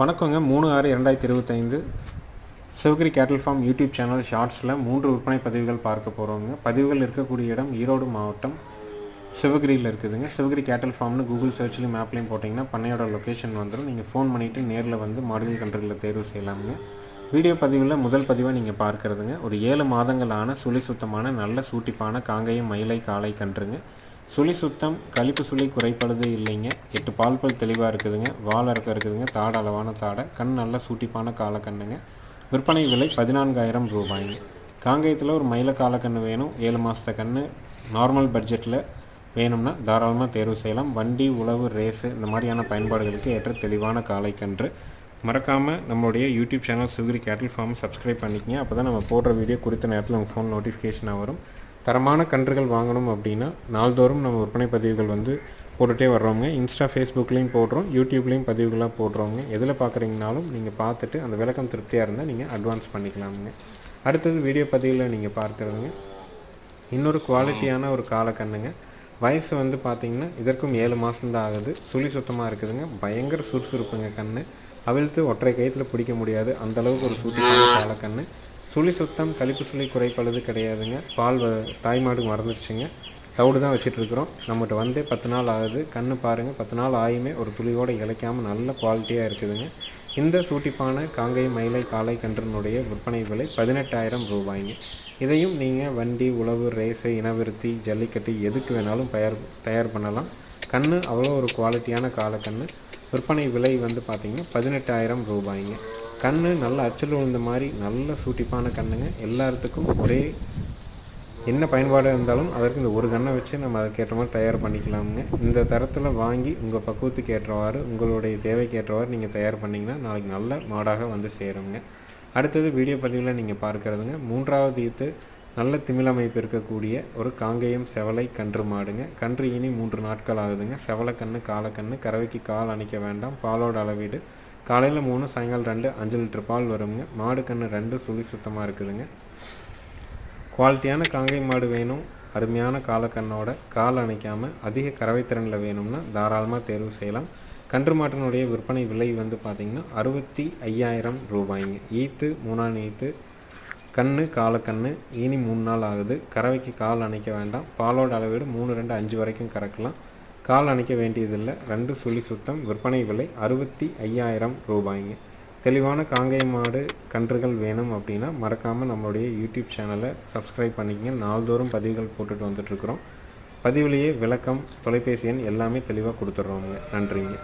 வணக்கங்க. மூணு ஆறு இரண்டாயிரத்தி இருபத்தைந்து சிவகிரி கேட்டல் ஃபார்ம் யூடியூப் சேனல் ஷார்ட்ஸில் மூன்று விற்பனை பதிவுகள் பார்க்க போகிறோங்க பதிவுகள் இருக்கக்கூடிய இடம் ஈரோடு மாவட்டம் சிவகிரியில் இருக்குதுங்க. சிவகிரி கேட்டல் ஃபார்ம்னு கூகுள் சர்ச்லையும் மேப்லையும் போட்டிங்கன்னா பண்ணையோட லொக்கேஷன் வந்துடும் நீங்கள் ஃபோன் பண்ணிவிட்டு நேரில் வந்து மாடுகள் கன்றுகளை தேர்வு செய்யலாமுங்க. வீடியோ பதிவில் முதல் பதிவாக நீங்கள் பார்க்குறதுங்க. ஒரு ஏழு மாதங்களான சுழி சுத்தமான நல்ல சூட்டிப்பான காங்கையும் மயிலை காலை கன்றுங்க. சுழி சுத்தம் கழிப்பு சுழி குறைப்படுது இல்லைங்க. எட்டு பால் பல் தெளிவாக இருக்குதுங்க. வால் இறக்க இருக்குதுங்க. தாடை அளவான தாடை. கண் நல்லா சூட்டிப்பான காலக்கண்ணுங்க. விற்பனை விலை பதினான்காயிரம் ரூபாய்ங்க. காங்கேயத்தில் ஒரு மயில காலக்கண்ணு வேணும். ஏழு மாதத்த கண்ணு. நார்மல் பட்ஜெட்டில் வேணும்னா தாராளமாக தேர்வு செய்யலாம். வண்டி உழவு ரேஸு இந்த மாதிரியான பயன்பாடுகளுக்கு ஏற்ற தெளிவான காலைக்கன்று. மறக்காமல் நம்மளுடைய யூடியூப் சேனல் சுகிரி கேட்டில் ஃபார்ம் சப்ஸ்கிரைப் பண்ணிக்கங்க. அப்போ தான் நம்ம போடுற வீடியோ குறித்த நேரத்தில் உங்கள் ஃபோன் நோட்டிஃபிகேஷனாக வரும். தரமான கன்றுகள் வாங்கணும் அப்படின்னா நாள்தோறும் நம்ம விற்பனை பதிவுகள் வந்து போட்டுகிட்டே வர்றவங்க இன்ஸ்டா ஃபேஸ்புக்லேயும் போடுறோம். யூடியூப்லேயும் பதிவுகளாக போடுறவங்க எதில் பார்க்குறீங்கனாலும் நீங்கள் பார்த்துட்டு அந்த விளக்கம் திருப்தியாக இருந்தால் நீங்கள் அட்வான்ஸ் பண்ணிக்கலாமுங்க. அடுத்தது வீடியோ பதிவில் நீங்கள் பார்க்குறதுங்க. இன்னொரு குவாலிட்டியான ஒரு காலக்கண்ணுங்க. வயசு வந்து பார்த்திங்கன்னா இதற்கும் ஏழு மாதம்தான் ஆகுது. சுழி சுத்தமாக இருக்குதுங்க. பயங்கர சுறுசுறுப்புங்க கண்ணு. அவிழ்த்து ஒற்றை கயத்தில் பிடிக்க முடியாது. அந்த அளவுக்கு ஒரு சூட்டியான காலக்கண்ணு. சுழி சுத்தம் கழிப்பு சுழி குறைப்பழுது கிடையாதுங்க. பால் வ- தாய்மாடு மறந்துடுச்சுங்க தவிடு தான் வச்சிட்ருக்குறோம் நம்மகிட்ட வந்தே பத்து நாள் ஆகுது. கண்ணு பாருங்கள் பத்து நாள் ஆயுமே ஒரு துளியோடு இழைக்காமல் நல்ல குவாலிட்டியாக இருக்குதுங்க. இந்த சூட்டிப்பான காங்கை மயிலை காலை கன்றினுடைய விற்பனை விலை பதினெட்டாயிரம் ரூபாய்ங்க. இதையும் நீங்கள் வண்டி உழவு ரேஸு இனவிருத்தி ஜல்லிக்கட்டு எதுக்கு வேணாலும் தயார் தயார் பண்ணலாம். கண்ணு அவ்வளோ ஒரு குவாலிட்டியான காலக்கன்று விற்பனை விலை வந்து பார்த்திங்கன்னா பதினெட்டாயிரம் ரூபாய்ங்க. கண் நல்ல அச்சல் விழுந்த மாதிரி நல்ல சூட்டிப்பான கண்ணுங்க. எல்லாத்துக்கும் ஒரே என்ன பயன்பாடு இருந்தாலும் அதற்கு இந்த ஒரு கண்ணை வச்சு நம்ம அதுக்கேற்ற மாதிரி தயார் பண்ணிக்கலாமுங்க. இந்த தரத்தில் வாங்கி உங்கள் பக்குவத்துக்கு ஏற்றவாறு உங்களுடைய தேவைக்கு ஏற்றவாறு நீங்கள் தயார் பண்ணிங்கன்னா நாளைக்கு நல்ல மாடாக வந்து சேருங்க அடுத்தது வீடியோ பதிவில் நீங்கள் பார்க்கறதுங்க. மூன்றாவது ஈத்து நல்ல திமிழமைப்பு இருக்கக்கூடிய ஒரு காங்கேயம் செவலை கன்று மாடுங்க. கன்று இனி மூன்று நாட்கள் ஆகுதுங்க. செவலைக்கண்ணு காலக்கண்ணு கறவைக்கு கால் அணைக்க வேண்டாம். பாலோட அளவீடு காலையில் மூணு சாயங்காலம் ரெண்டு அஞ்சு லிட்டர் பால் வருங்க. மாடு கன்று ரெண்டு சுழி சுத்தமாக இருக்குதுங்க. குவாலிட்டியான காங்கை மாடு வேணும். அருமையான காலக்கண்ணோட கால் அணைக்காமல் அதிக கறவைத்திறனில் வேணும்னா தாராளமாக தேர்வு செய்யலாம். கன்று மாட்டினுடைய விற்பனை விலை வந்து பார்த்திங்கன்னா அறுபத்தி ஐயாயிரம் ரூபாய்ங்க. ஈத்து மூணாம் ஈத்து கண்ணு காலக்கண்ணு இனி மூணு நாள் ஆகுது. கறவைக்கு கால் அணைக்க வேண்டாம். பாலோட அளவீடு மூணு ரெண்டு அஞ்சு வரைக்கும் கறக்கலாம். கால் அணைக்க வேண்டியதில்லை. ரெண்டு சுழி சுத்தம் விற்பனை விலை அறுபத்தி ஐயாயிரம் ரூபாய்ங்க. தெளிவான காங்கேய மாடு கன்றுகள் வேணும் அப்படின்னா மறக்காமல் நம்மளுடைய யூடியூப் சேனலை சப்ஸ்கிரைப் பண்ணிக்கங்க. நாள்தோறும் பதிவுகள் போட்டுட்டு வந்துட்டுருக்குறோம். பதிவுலேயே விளக்கம் தொலைபேசி எண் எல்லாமே தெளிவாக கொடுத்துட்றோங்க நன்றிங்க.